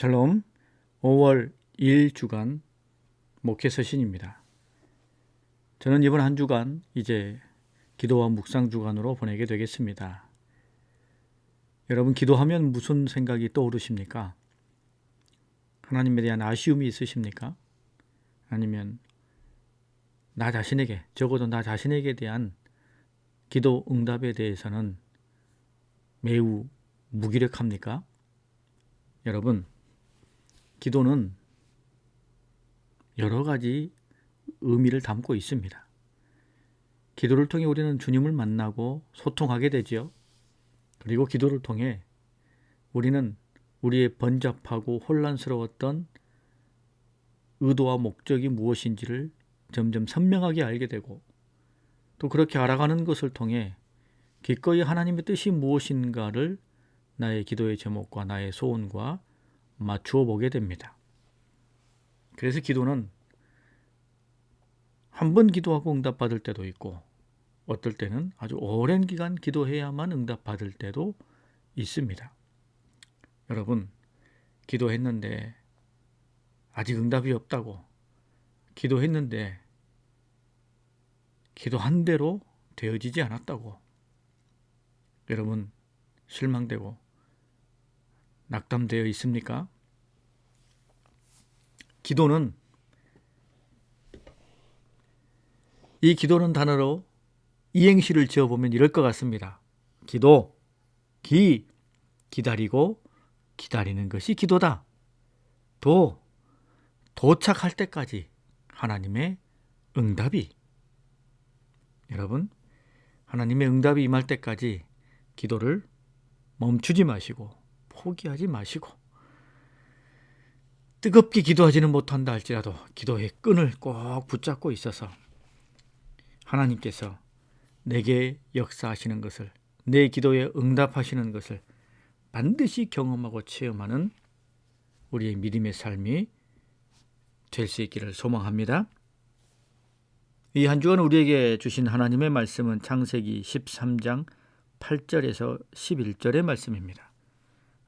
샬롬 5월 1 주간 목회 서신입니다. 저는 이번 한 주간 이제 기도와 묵상 주간으로 보내게 되겠습니다. 여러분 기도하면 무슨 생각이 떠오르십니까? 하나님에 대한 아쉬움이 있으십니까? 아니면 나 자신에게 적어도 나 자신에게 대한 기도 응답에 대해서는 매우 무기력합니까? 여러분 기도는 여러 가지 의미를 담고 있습니다. 기도를 통해 우리는 주님을 만나고 소통하게 되지요. 그리고 기도를 통해 우리는 우리의 번잡하고 혼란스러웠던 의도와 목적이 무엇인지를 점점 선명하게 알게 되고 또 그렇게 알아가는 것을 통해 기꺼이 하나님의 뜻이 무엇인가를 나의 기도의 제목과 나의 소원과 맞추어 보게 됩니다. 그래서 기도는 한 번 기도하고 응답받을 때도 있고 어떨 때는 아주 오랜 기간 기도해야만 응답받을 때도 있습니다. 여러분, 기도했는데 아직 응답이 없다고 기도했는데 기도한 대로 되어지지 않았다고 여러분 실망되고 낙담되어 있습니까? 기도는 이 기도는 단어로 이행시를 지어 보면 이럴 것 같습니다. 기도, 기, 기다리고 기다리는 것이 기도다. 도, 도착할 때까지 하나님의 응답이 여러분 하나님의 응답이 임할 때까지 기도를 멈추지 마시고 포기하지 마시고 뜨겁게 기도하지는 못한다 할지라도 기도의 끈을 꼭 붙잡고 있어서 하나님께서 내게 역사하시는 것을 내 기도에 응답하시는 것을 반드시 경험하고 체험하는 우리의 믿음의 삶이 될 수 있기를 소망합니다. 이 한 주간 우리에게 주신 하나님의 말씀은 창세기 13장 8절에서 11절의 말씀입니다.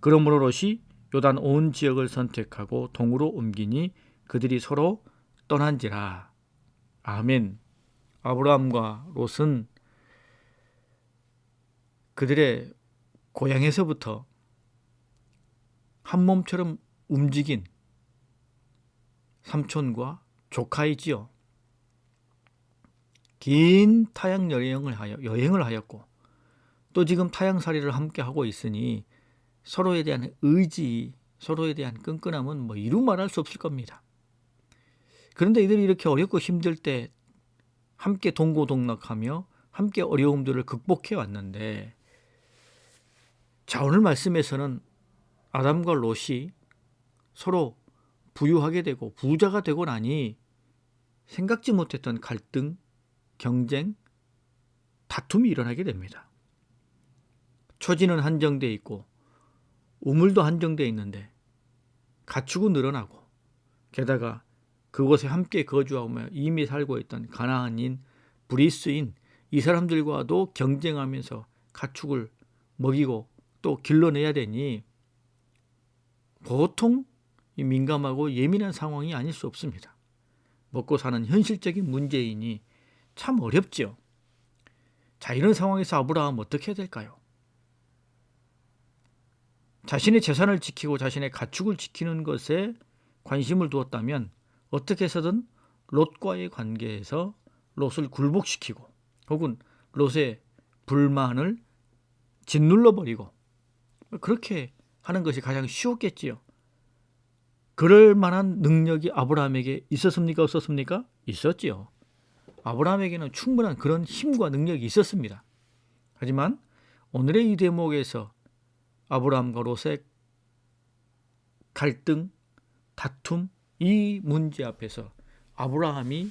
그러므로 롯이 요단 온 지역을 선택하고 동으로 옮기니 그들이 서로 떠난지라. 아멘. 아브라함과 롯은 그들의 고향에서부터 한 몸처럼 움직인 삼촌과 조카이지요. 긴 타양 여행을 하여 여행을 하였고 또 지금 타양살이를 함께 하고 있으니 서로에 대한 의지, 서로에 대한 끈끈함은 뭐 이루 말할 수 없을 겁니다. 그런데 이들이 이렇게 어렵고 힘들 때 함께 동고동락하며 함께 어려움들을 극복해 왔는데 자 오늘 말씀에서는 아담과 롯이 서로 부유하게 되고 부자가 되고 나니 생각지 못했던 갈등, 경쟁, 다툼이 일어나게 됩니다. 초지는 한정돼 있고 우물도 한정돼 있는데 가축은 늘어나고 게다가 그곳에 함께 거주하며 이미 살고 있던 가나안인 브리스인 이 사람들과도 경쟁하면서 가축을 먹이고 또 길러내야 되니 보통 민감하고 예민한 상황이 아닐 수 없습니다. 먹고 사는 현실적인 문제이니 참 어렵죠. 자, 이런 상황에서 아브라함 어떻게 해야 될까요? 자신의 재산을 지키고 자신의 가축을 지키는 것에 관심을 두었다면 어떻게 해서든 롯과의 관계에서 롯을 굴복시키고 혹은 롯의 불만을 짓눌러 버리고 그렇게 하는 것이 가장 쉬웠겠지요. 그럴 만한 능력이 아브라함에게 있었습니까? 없었습니까? 있었지요. 아브라함에게는 충분한 그런 힘과 능력이 있었습니다. 하지만 오늘의 이 대목에서 아브라함과 롯의 갈등, 다툼 이 문제 앞에서 아브라함이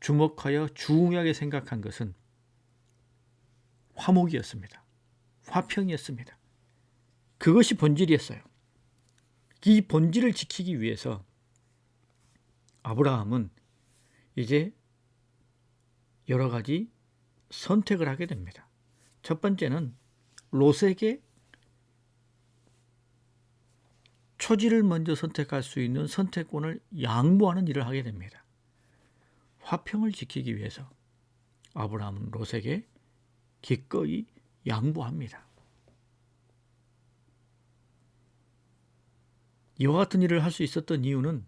주목하여 중요하게 생각한 것은 화목이었습니다. 화평이었습니다. 그것이 본질이었어요. 이 본질을 지키기 위해서 아브라함은 이제 여러 가지 선택을 하게 됩니다. 첫 번째는 롯에게 초지를 먼저 선택할 수 있는 선택권을 양보하는 일을 하게 됩니다. 화평을 지키기 위해서 아브라함은 롯에게 기꺼이 양보합니다. 이와 같은 일을 할 수 있었던 이유는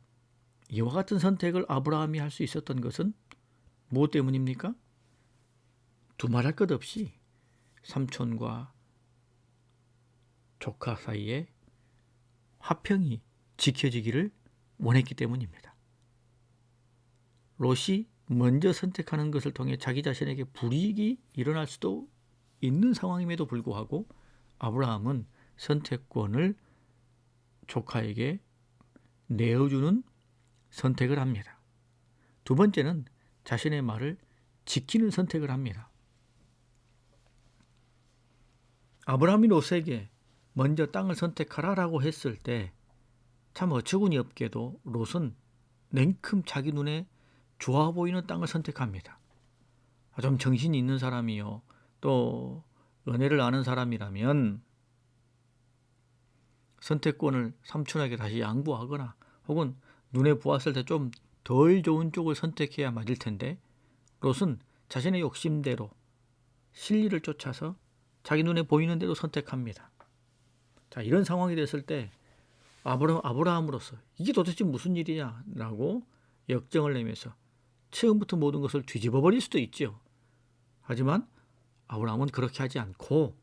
이와 같은 선택을 아브라함이 할 수 있었던 것은 무엇 때문입니까? 두말할 것 없이 삼촌과 조카 사이에 화평이 지켜지기를 원했기 때문입니다. 롯이 먼저 선택하는 것을 통해 자기 자신에게 불이익이 일어날 수도 있는 상황임에도 불구하고 아브라함은 선택권을 조카에게 내어주는 선택을 합니다. 두 번째는 자신의 말을 지키는 선택을 합니다. 아브라함이 롯에게 먼저 땅을 선택하라라고 했을 때 참 어처구니 없게도 롯은 냉큼 자기 눈에 좋아 보이는 땅을 선택합니다. 아, 좀 정신이 있는 사람이요. 또 은혜를 아는 사람이라면 선택권을 삼촌에게 다시 양보하거나 혹은 눈에 보았을 때 좀 덜 좋은 쪽을 선택해야 맞을 텐데 롯은 자신의 욕심대로 실리를 쫓아서 자기 눈에 보이는 대로 선택합니다. 자, 이런 상황이 됐을 때 아브라, 아브라함으로서 이게 도대체 무슨 일이냐라고 역정을 내면서 처음부터 모든 것을 뒤집어 버릴 수도 있죠. 하지만 아브라함은 그렇게 하지 않고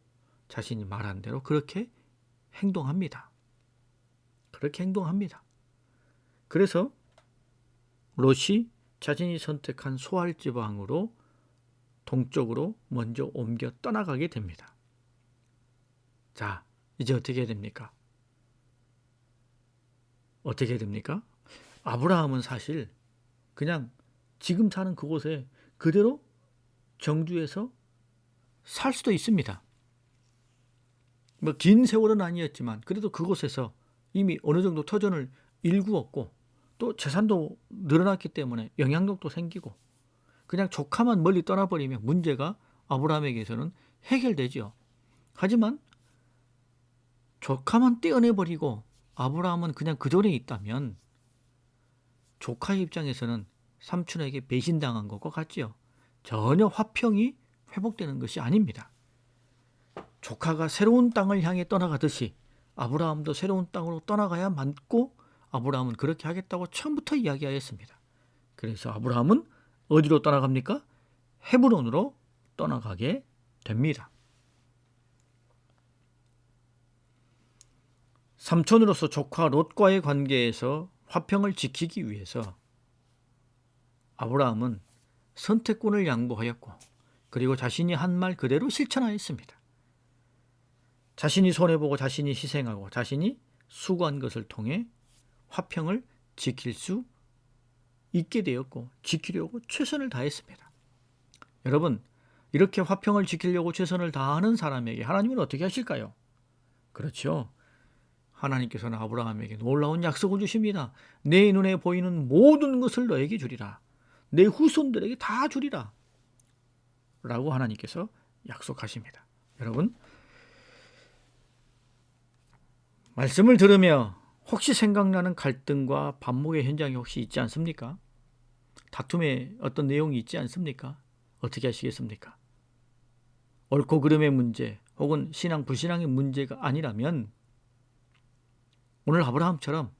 자신이 말한 대로 그렇게 행동합니다. 그렇게 행동합니다. 그래서 롯이 자신이 선택한 소알 지방으로 동쪽으로 먼저 옮겨 떠나가게 됩니다. 자, 이제 어떻게 해야 됩니까? 어떻게 해야 됩니까? 아브라함은 사실 그냥 지금 사는 그곳에 그대로 정주에서 살 수도 있습니다. 뭐 긴 세월은 아니었지만 그래도 그곳에서 이미 어느 정도 터전을 일구었고 또 재산도 늘어났기 때문에 영향력도 생기고 그냥 조카만 멀리 떠나버리면 문제가 아브라함에게서는 해결되지요. 하지만 조카만 떼어내버리고 아브라함은 그냥 그 전에 있다면 조카의 입장에서는 삼촌에게 배신당한 것과 같지요. 전혀 화평이 회복되는 것이 아닙니다. 조카가 새로운 땅을 향해 떠나가듯이 아브라함도 새로운 땅으로 떠나가야 맞고 아브라함은 그렇게 하겠다고 처음부터 이야기하였습니다. 그래서 아브라함은 어디로 떠나갑니까? 헤브론으로 떠나가게 됩니다. 삼촌으로서 조카 롯과의 관계에서 화평을 지키기 위해서 아브라함은 선택권을 양보하였고 그리고 자신이 한 말 그대로 실천하였습니다. 자신이 손해보고 자신이 희생하고 자신이 수고한 것을 통해 화평을 지킬 수 있게 되었고 지키려고 최선을 다했습니다. 여러분 이렇게 화평을 지키려고 최선을 다하는 사람에게 하나님은 어떻게 하실까요? 그렇죠. 하나님께서는 아브라함에게 놀라운 약속을 주십니다. 내 눈에 보이는 모든 것을 너에게 주리라. 내 후손들에게 다 주리라. 라고 하나님께서 약속하십니다. 여러분 말씀을 들으며 혹시 생각나는 갈등과 반목의 현장이 혹시 있지 않습니까? 다툼의 어떤 내용이 있지 않습니까? 어떻게 하시겠습니까? 옳고 그름의 문제 혹은 신앙 불신앙의 문제가 아니라면 오늘 아브라함처럼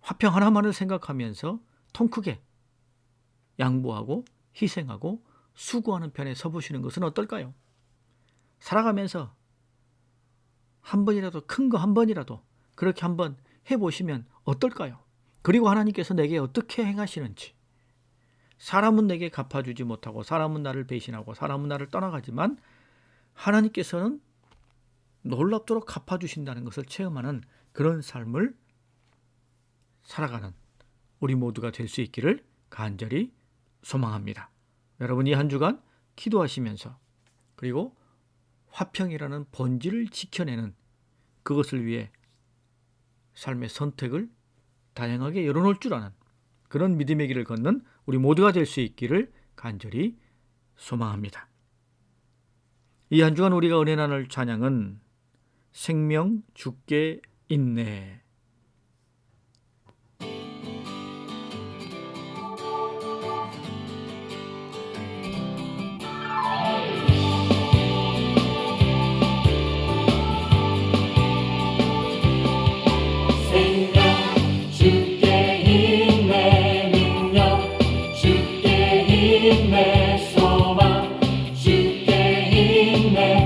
화평 하나만을 생각하면서 통 크게 양보하고 희생하고 수고하는 편에 서보시는 것은 어떨까요? 살아가면서 한 번이라도 큰 거 한 번이라도 그렇게 한번 해보시면 어떨까요? 그리고 하나님께서 내게 어떻게 행하시는지 사람은 내게 갚아주지 못하고 사람은 나를 배신하고 사람은 나를 떠나가지만 하나님께서는 놀랍도록 갚아주신다는 것을 체험하는 그런 삶을 살아가는 우리 모두가 될 수 있기를 간절히 소망합니다. 여러분 이 한 주간 기도하시면서 그리고 화평이라는 본질을 지켜내는 그것을 위해 삶의 선택을 다양하게 열어놓을 줄 아는 그런 믿음의 길을 걷는 우리 모두가 될 수 있기를 간절히 소망합니다. 이 한 주간 우리가 은혜 나눌 찬양은. 생명 주께 있네. 주께 있네 소망 주께 있네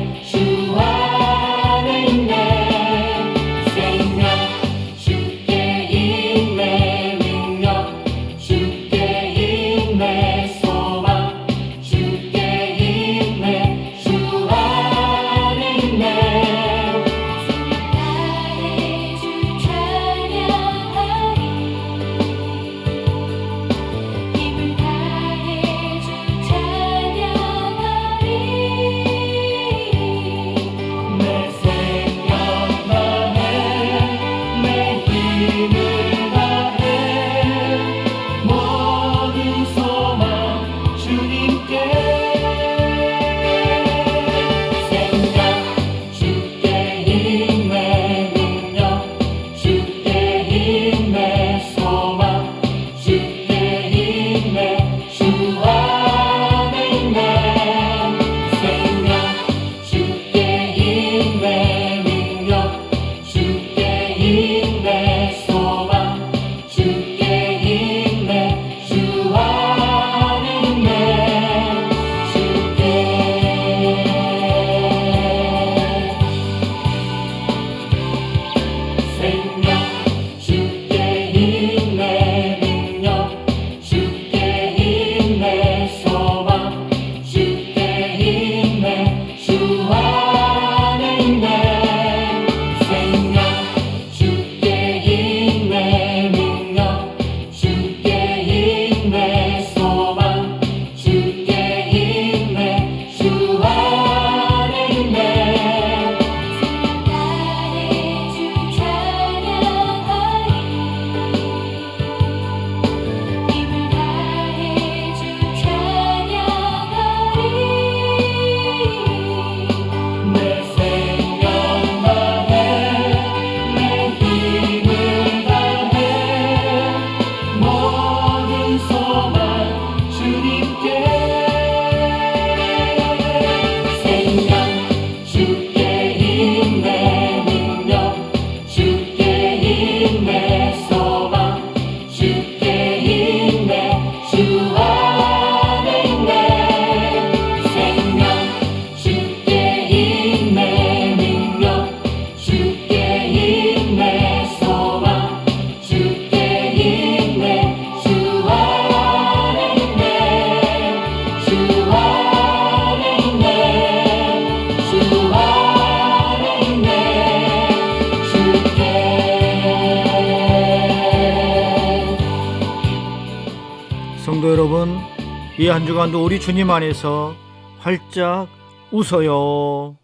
이 한 주간도 우리 주님 안에서 활짝 웃어요.